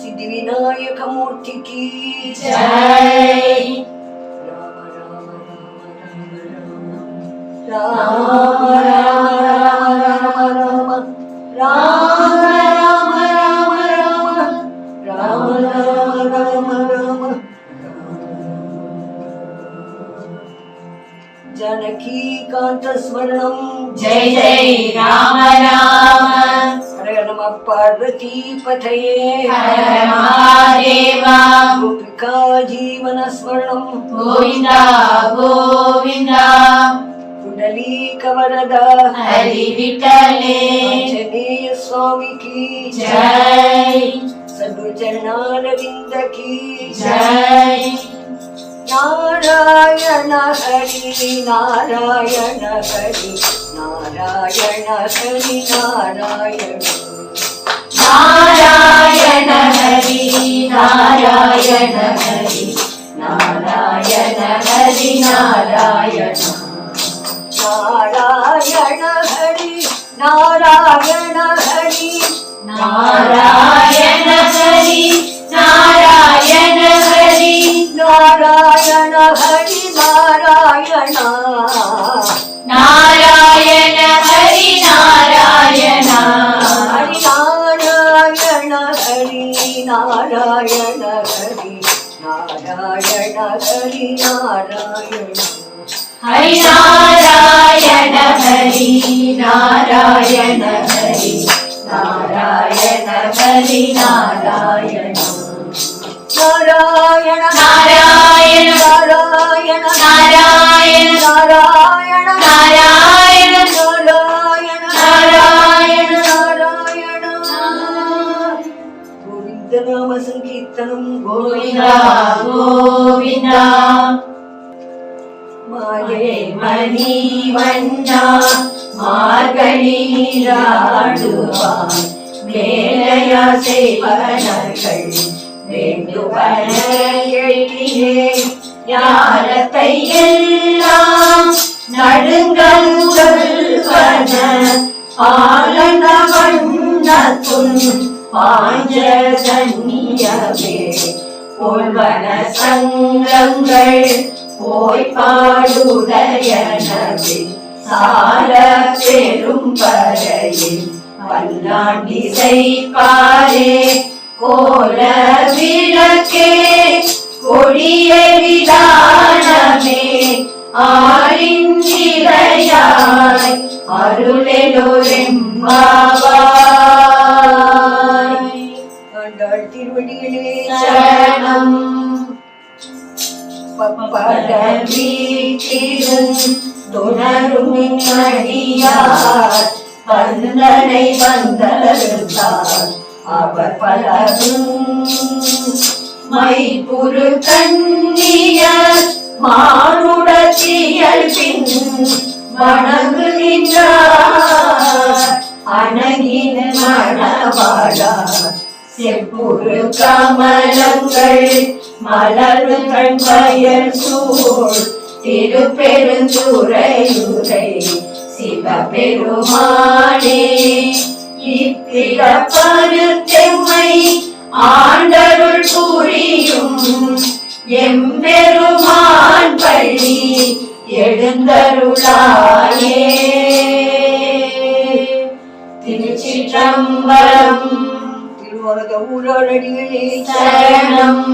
सिद्धि विनायक मूर्ति की जय राम राम जय जय राम राम। नमः पार्वतीपतये हर हर महादेवा गोपिका जीवनस्मरणम् गोविन्दा गोविन्दा। कुण्डलीकवरद हरि विठले आञ्जनेय स्वामी की जय। सद्गुचरणारविन्द की जय। नारायण हरि नारायण हरि। నారాయణ హరి నారాయణ. నారాయణ హరి నారాయణ హరి నారాయణ హరి నారాయణ. నారాయణ హరి నారాయణ హరి నారాయణ హరి. నారాయణ హరి నారాయణ హరి నారాయణ. ഹരി നാരായണ ഹരി നാരായണ ഹരി നാരായണ ഹരി നാരായണ ഹരി നാരായണ നാരായണ നാരായണ നാരായണ നാരായണ നാരായണ നാരായണ നാരായണ നാരായണ നാരായണ ഗോവിന്ദനാമ സങ്കീർത്തനം ഗോവിന്ദ மணி வண்ணா மார்கழி வேலையா செய்வனர்கள் வேண்டுவன ஞானத்தை எல்லாம் ஆலன பாஞ்ச சங்கங்கள் ஓய்பாடுடையனவில் சார பெரும் பறையில் பல்லாண்டி செய்பாரே கோல விளக்கே கொடிய விதானமே ஆரின் அருளெலோரெம்பாவாய் படமீட்டிடும் துணரும் அடியார். கந்தனை வந்தழுத்தார் அவர் பலரும் மைப்புரு கண்ணிய மானுடத்தியல் பின் வணங்கு நின்றார். அணகின மணவாழார் செப்புரு கமலங்கள் மலர்கள் பயர் சூழ் திருப்பெருந்துரையுரை சிவபெருமானே. இப்பிறப்பருத்தெம்மை ஆண்டருள் புரியும் எம்பெருமான் பள்ளி எழுந்தருளாயே. திருச்சிற்றம்பலம் திருவரத ஊழலடிகளே சரணம்.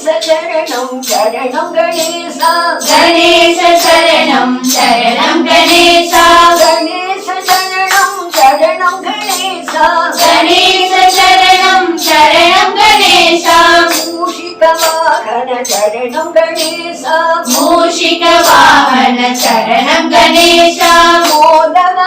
கணேச சரணம் சரணம் கணேசா கணேச சரணம் சரணம் கணேசா கணேச சரணம் சரணம் கணேசா கணேச சரணம் சரணம் கணேசா மூஷிக வாகன சரணம் கணேசா மூஷிக வாகன சரணம் கணேசா மோதக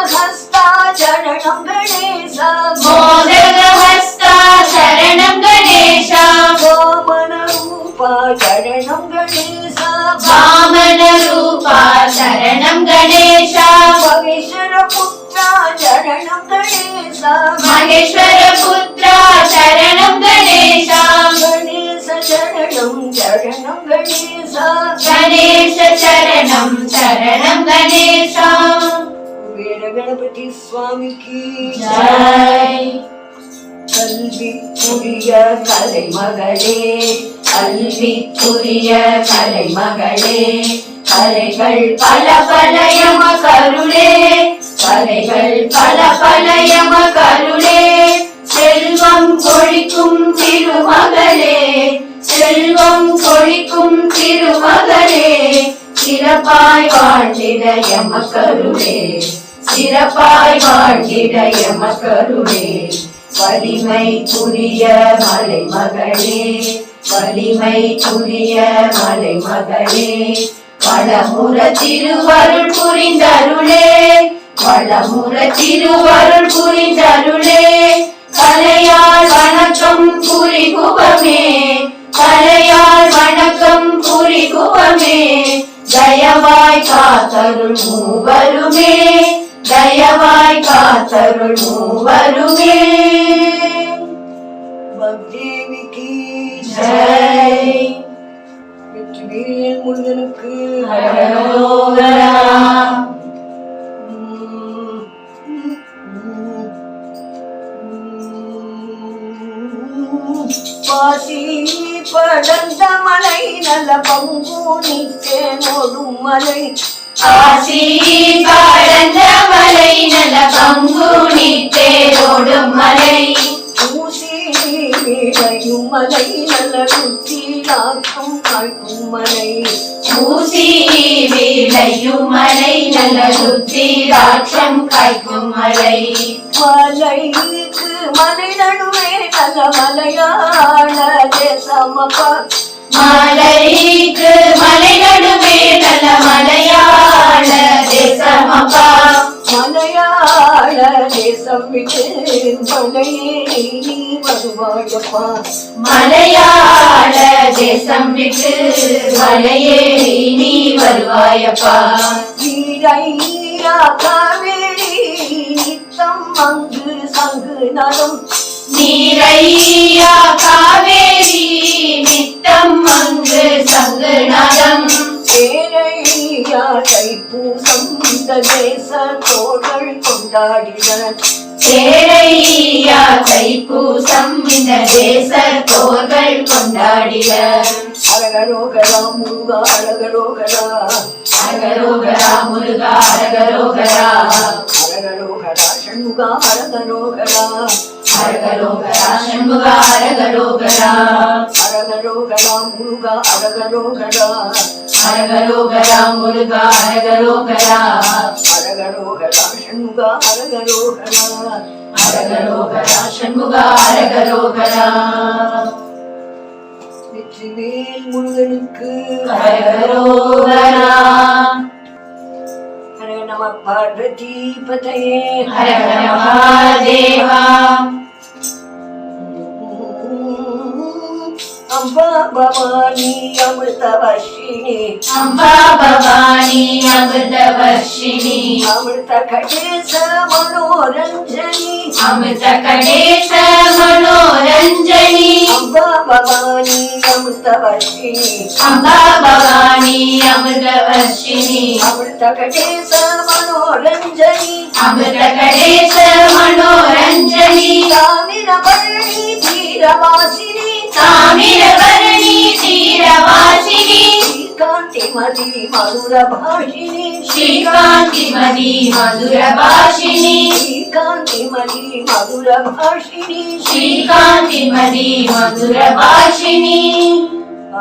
శరణం గణేశ వామన రూప శరణం గణేశ మహేశ్వర పుత్ర శరణం గణేశ మహేశ్వర పుత్ర శరణం గణేశ గణేశ శరణం శరణం గణేశ గణేశ శరణం శరణం గణేశ వీర గణపతి స్వామికి జై கல்வி புரிய கலை மகளே கல்விக்குரிய கலைமகளே. கலைகள் பல பலயம கருளே கலைகள் பல பலயம கருளே. செல்வம் கொழிக்கும் திருமகளே செல்வம் கொழிக்கும் திருமகளே. சிறப்பாய் வாழ்ந்திட எம கருளே சிறப்பாய் வாழ்ந்திட எம கருளே. வலிமை புரிய மலை மகளே வலிமை புரிய மலை மகளே வளமுற திருவருள் புரிந்தருளே வளமுற திருவருள் புரிந்தருளே கலையால் வணக்கம் புரிகுவமே கலையால் வணக்கம் புரிகுவமே ஜயவாய் காத்தருள் மூவருமே. தயவாய் காத்தருள் மூவருமே பக்தேவிக்கு ஜெய் வெற்றிவேல் முருகனுக்கு. பாசி படர்ந்த மலை நல்ல பங்குனி தேனோடும் மலை ஆசி படர்ந்த மலை நாக்கம் காய்க்கும் மலை ஊசி விளையும் மலை நல்ல ருத்திராட்சம் காய்க்கும் மலை. மலைக்கு மலை நடுவே நல்ல மலையாள தேசமப்பா மலைக்கு மலை நடுவே நல்ல மலையாள தேசமப்பா மலையாள தேசம் விட்டு மலையே நீ வருவாயப்பா. மலையாள தேசம் விட்டு மலையேறி நீ வருவாயப்பா வீரையா காவேரி நித்தம் அங்கு சங்கு நடும் நீரையா காவேரி நித்தம் அங்கு சங்குநாதம் பேரையா தைப்பூசம் இந்த தேச தோழல் கொண்டாடினர் சேரையா தைப்பூசம் இந்த தேச தோர்கள் கொண்டாடினர் அழகரோகரா முருகா அழகரோகரா அழகரோகரா முருகா அழகரோகரா அழகரோகரா சண்முகா அழகரோகரா அழகரோகரா சண்முகா அழகரோகரா அழகரோகரா முருகா அழகரோகரா அரகரோகரா முருகா அரகரோகரா அரகரோகரா சண்முகா அரகரோகரா அரகரோகரா சண்முகா அரகரோகரா வெற்றிவேல் முருகனுக்கு அரகரோகரா ஹர நம பார்வதி பதையே ஹரஹர மகாதேவா அம்பா अम्बा भवानी अमृतवर्षिणी अम्बा भवानी अमृतवर्षिणी मनोरंजनी अमृत अमृतकटेश मनोरंजनी अम्बा भवानी अमृतवर्षिणी अम्बा भवानी अमृतवर्षिणी मनोरंजनी मनोरञ्जनी अमृतकटेश मनोरंजनी कामिनपर्णी धीरवासिनी तामिरवर्णी क्षीरवासिनी। श्रीकान्तिमणि मधुरभाषिणी श्रीकान्तिमणि मधुरभाषिणी श्रीकान्तिमणि मधुरभाषिणी श्रीकान्तिमणि मधुरभाषिणी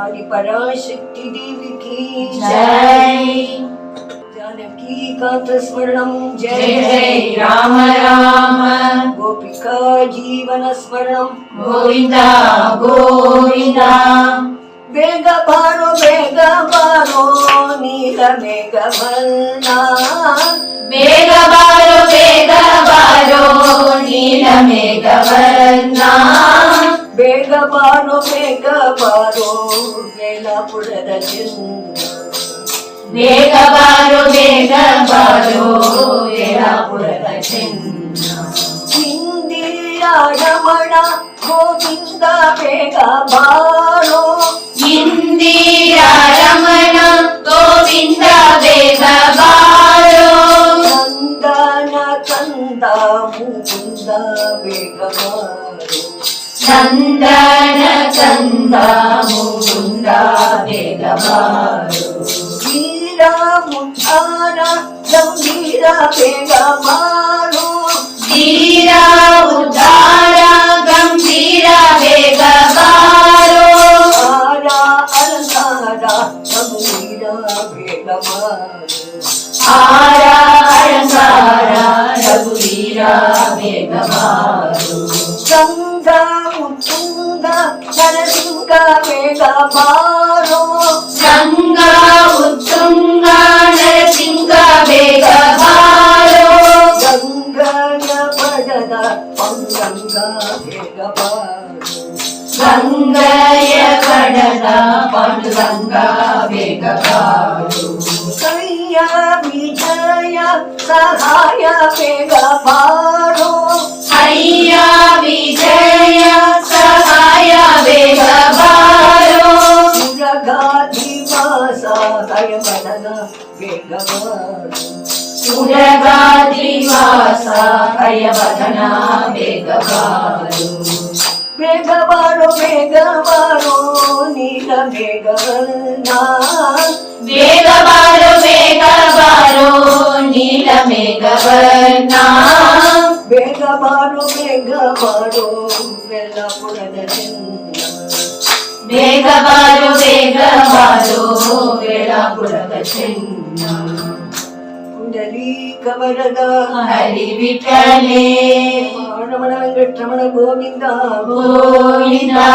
आदिपराशक्ति देवी की जय। स्मरणम जय जय राम राम। गोपिका जीवन स्मरणम गोविंदा गोविंदा। बेग पारो बेग पारो नील मेघ बन्ना बेग पारो बेग पारो नील मेघ बन्ना बेग पारो बेग पारो बेला पुरद चिंदा ఇందిరమణ గోవింద వేగ బాణో ఇందిరమణ గోవింద వేగ బాణో నందన కంద ముకుంద వేగ నందన కంద ముకుంద వేగ బాణో రాము ఆనందం గీరాగా మారు గీరా ఉద్ధార గంభీర వేగమారో ఆరా అలంకార గంభీర వేగమారు ఆరా అలంకార రఘువీర వేగమారు గంగా ముత్తుంగ నరసింగ వేగమారు గంగయ్య కడన పడు గంగా వేగపాడు కయ్య విజయ సహాయ వేగపాడు అయ్య విజయ సహాయ వేగపాడు మురగాధివాస హయ పడన వేగపాడు మురగాధి ಬೇಗ ಬಾರು ಸುರಗಾದ್ರಿವಾಸ ಕಯವದನ ಬೇಗಬಾರು ಬೇಗ ಬಾರೋ ಬೇಗ ಬಾರೋ ನೀಲ ಬೇಗನ ಬೇಗಬಾರು ಬೇಗಬಾರು ನೀಲ ಮೇಘವರ್ಣ ಬೇಗ ಬಾರೋ ಬೇಗ ಬಾರೋ ಬೆಲ್ಲಪುರದ ಚೆನ್ನ ಬೇಗಬಾರು ಬೇಗಬಾರು ವೇಳಾಪುರದ ಚೆನ್ನ கமலக்க வரதா ஹரி விட்டலே ரமண வெங்கட்ரமண கோவிந்தா கோவிந்தா.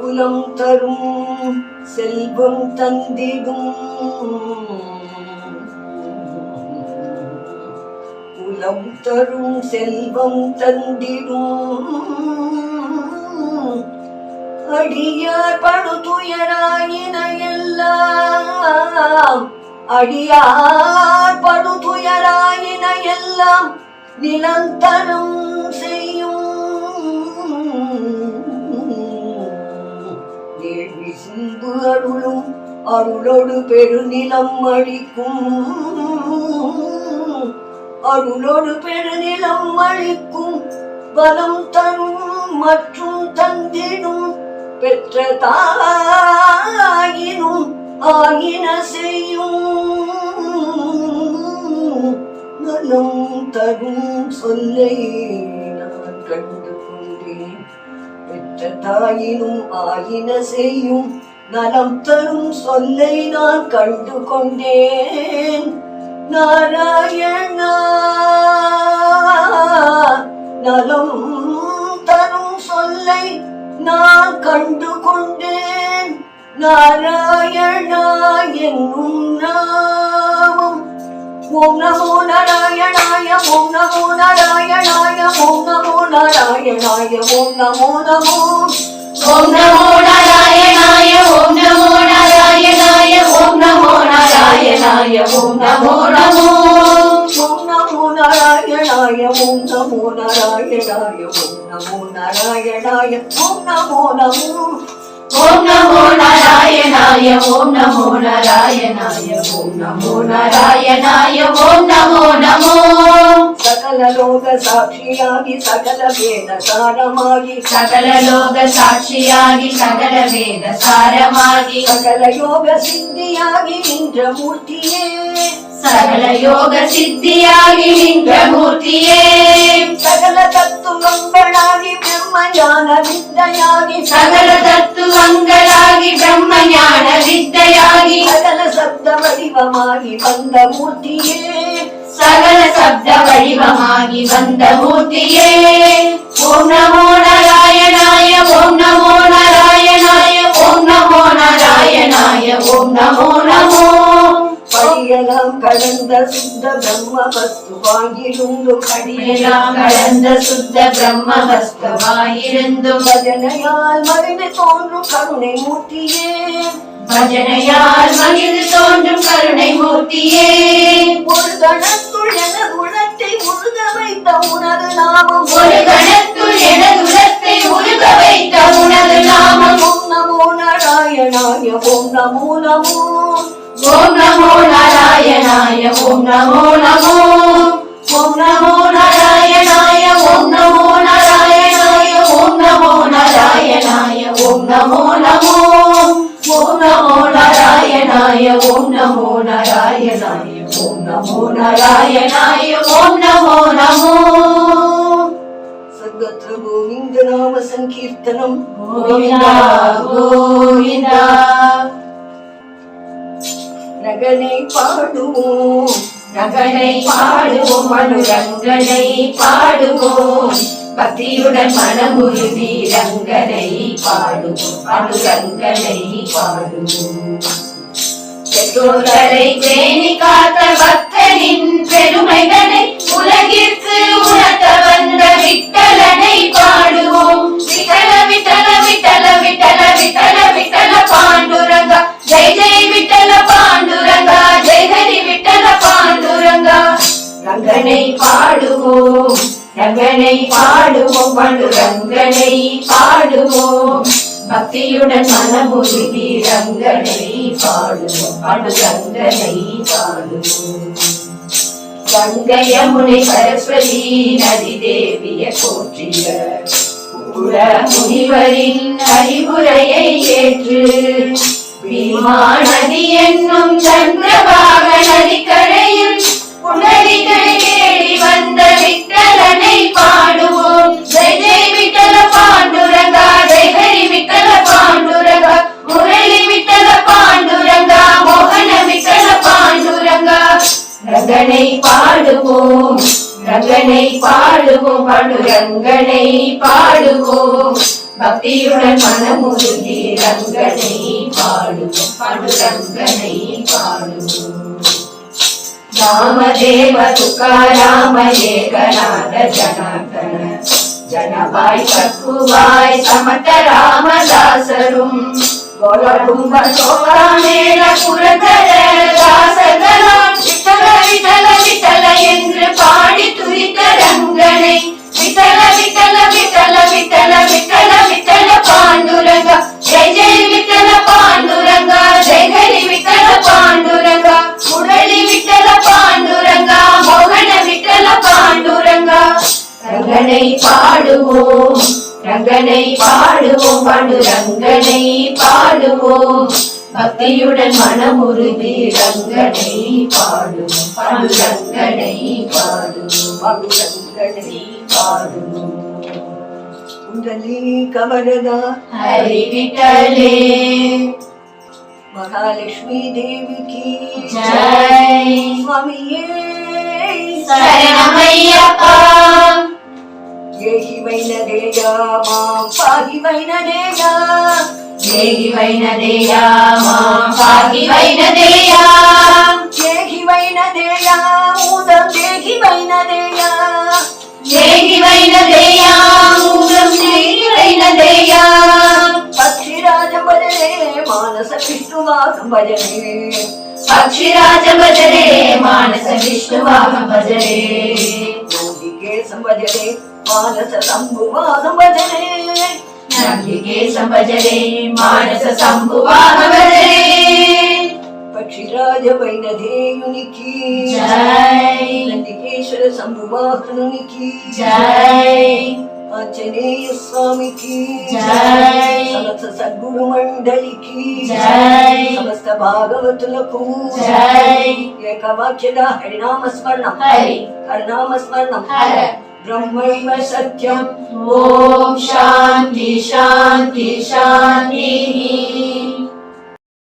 குலம் தரும் செல்வம் தந்திடும். குலம் தரும் செல்வம் தந்திடும். அடியார் பணு துயராயின எல்லாம். அடியார் படுதுயராயின எல்லாம் நிலந்தனம் செய்யும். வேள்வி சிந்து அருளும் அருளோடு பெருநிலம் அழிக்கும் அருளோடு பெருநிலம் அழிக்கும் பலம் தரும் மற்றும் தந்திடும் பெற்ற தாயினும் ஆயின செய்யும் நலம் தரும் சொல்லை நான் கண்டு கொண்டேன் பெற்ற தாயினும் ஆயின செய்யும் நலம் தரும் சொல்லை நான் கண்டு கொண்டேன் நாராயணா நலம் தரும் சொல்லை நான் கண்டு கொண்டேன் நாராயணா என்னும் நாமம் ஓம் நமோ நாராயணாய ஓம் நமோ நாராயணாய ஓம் நமோ நாராயணாய ஓம் நமோ நமோ ஓம் நமோ நாராயணாய ஓம் நமோ நாராயணாய ஓம் நமோ நாராயணாய ஓம் நமோ நமோ ஓம் நமோ நாராயணாய ஓம் நமோ நாராயணாய ஓம் நமோ நாராயணாய ஓம் நமோ நமோ ఓం నమో నారాయణాయ ఓం నమో నారాయణాయ ఓం నమో నారాయణాయ ఓం ಲೋಕ ಸಾಕ್ಷಿಯಾಗಿ ಸಕಲ ವೇದ ಸಾರಮಾಗಿ ಸಕಲ ಲೋಕ ಸಾಕ್ಷಿಯಾಗಿ ಸಕಲ ವೇದ ಸಾರವಾಗಿ ಸಕಲ ಯೋಗ ಸಿದ್ಧಿಯಾಗಿ ಇಂದ್ರಮೂರ್ತಿಯೇ. ಸಕಲ ಯೋಗ ಸಿದ್ಧಿಯಾಗಿ ಇಂದ್ರಮೂರ್ತಿಯೇ. ಸಕಲ ತತ್ವಂಗಳಾಗಿ ಬ್ರಹ್ಮಜ್ಞಾನ ವಿದ್ಯೆಯಾಗಿ ಸಕಲ ತತ್ವಂಗಳಾಗಿ ಬ್ರಹ್ಮಜ್ಞಾನ ವಿದ್ಯೆಯಾಗಿ ಸಕಲ ಸಪ್ತ ಬಂದ ಮೂರ್ತಿಯೇ. சகல சப்த வடிவமாகி வந்த மூர்த்தியே ஓம் நமோ நாராயணா. பிரம்ம வஸ்துவாகிருந்து எல்லாம் கடந்த சுத்த பிரம்ம வஸ்துவாயிருந்தும் பஜனையால் மகிழ்ந்து தோன்றும் கருணை மூர்த்தியே பஜனையால் மகிழ்ந்து தோன்றும் கருணை மூர்த்தியே ஒரு கணத்துள் என குணத்தை முருக வைத்த உனது நாமம் ஒரு கணத்துள் எனது உலத்தை உருக வைத்த உனது நாமம் ஓம் நமோ நாராயணாய ஓம் நமோ நமோ ஓம் నారాయణాయ ఓం నమో నమో. ఓం నమో నారాయణాయ ఓం నమో నారాయణాయ ఓం నమో నారాయణాయ ఓం నమో నమో. ఓం నమో నారాయణాయ ఓం నమో నారాయణాయ ఓం నమో నారాయణాయ ఓం నమో నమో. సర్వత్ర గోవింద నామ గోవింద గోవింద. ரகனை பாடுவோம். ரகனை பாடுவோம் மனுரங்கனை பாடுவோம். பக்தியுடன் மனமுருதி ரங்கனை பாடுவோம் மனுரங்கனை பாடுவோம். பெற்றோர்களை பேணி காத்த பக்தனின் பெருமைகளை உலகிற்கு உணர்த்த வந்த விட்டலனை பாடுவோம். விட்டல விட்டல விட்டல விட்டல விட்டல. ரங்கனை பாடுவோம். ரங்கனை பாடுவோம் பண்டு ரங்கனை பாடுவோம். பக்தியுடன் மனமுருகி ரங்கனை பாடுவோம் பண்டு ரங்கனை பாடுவோம். கங்கை யமுனை சரஸ்வதி நதி தேவிய போற்றிய புற முனிவரின் அறிவுரையை ஏற்று பீமா நதி என்னும் சந்திரபாக நதிக்கரையில் புனரிகளை பாடுவோம். ஜெய் ரங்கனை பாடுவோம் ரங்கனை பாடுவோம் பாண்டுரங்கனை பாடுவோம். பக்தியுடன் மனமுருகி ரங்கனை பாடுவோம் பாண்டுரங்கனை பாடுவோம். ராமதேவ துக்காராம ஏகநாத ஜனார்தன ஜனபாய் கக்குவாய் சமத்த ராமதாசரும் கோலகும்ப சோகாமேள புரதர தாசகலாம் விட்டல விட்டல விட்டல என்று பாடி துரித்த ரங்கனை. விட்டல விட்டல விட்டல விட்டல விட்டல விட்டல பாண்டு பாடுவோம் பாண்டுரங்கனை பாடுவோம். பக்தியுடன் மனமுருகி ரங்கனை பாடுவோம். பாண்டுரங்கனை பாடுவோம். பாடுரங்கனை பாடுவோம். குண்டலி கமலதா. ஹரி விட்டலே மகாலட்சுமி தேவிக்கு. ஜெய். சுவாமியே. சரணமையப்பா. దేగివైనదేయా మా భాగివైనదేయా దేగివైనదేయా మా భాగివైనదేయా దేగివైనదేయా మూలం దేగివైనదేయా దేగివైనదేయా మూలం దేగివైనదేయా పక్షిరాజ భజనే మానస విష్ణువాసం భజనే పక్షిరాజ భజనే మానస విష్ణువాసం భజనే నందికే సంభజనే మానస సంభువాదం భజనే నందికేశం భజనే మానస సంభువాదం భజనే పక్షిరాజ వైనధేయునికి జై నందికేశ్వర సంభువాహనునికి జై ఆంజనేయ స్వామికి జై సమస్త సద్గురు మండలికి జై సమస్త భాగవతులకు. జై ఏకవాక్యద హరినామ స్మరణం హరి. హరినామ స్మరణం హరి. ब्रह्मैव सत्यम् ॐ शांति शांति शान्तिः।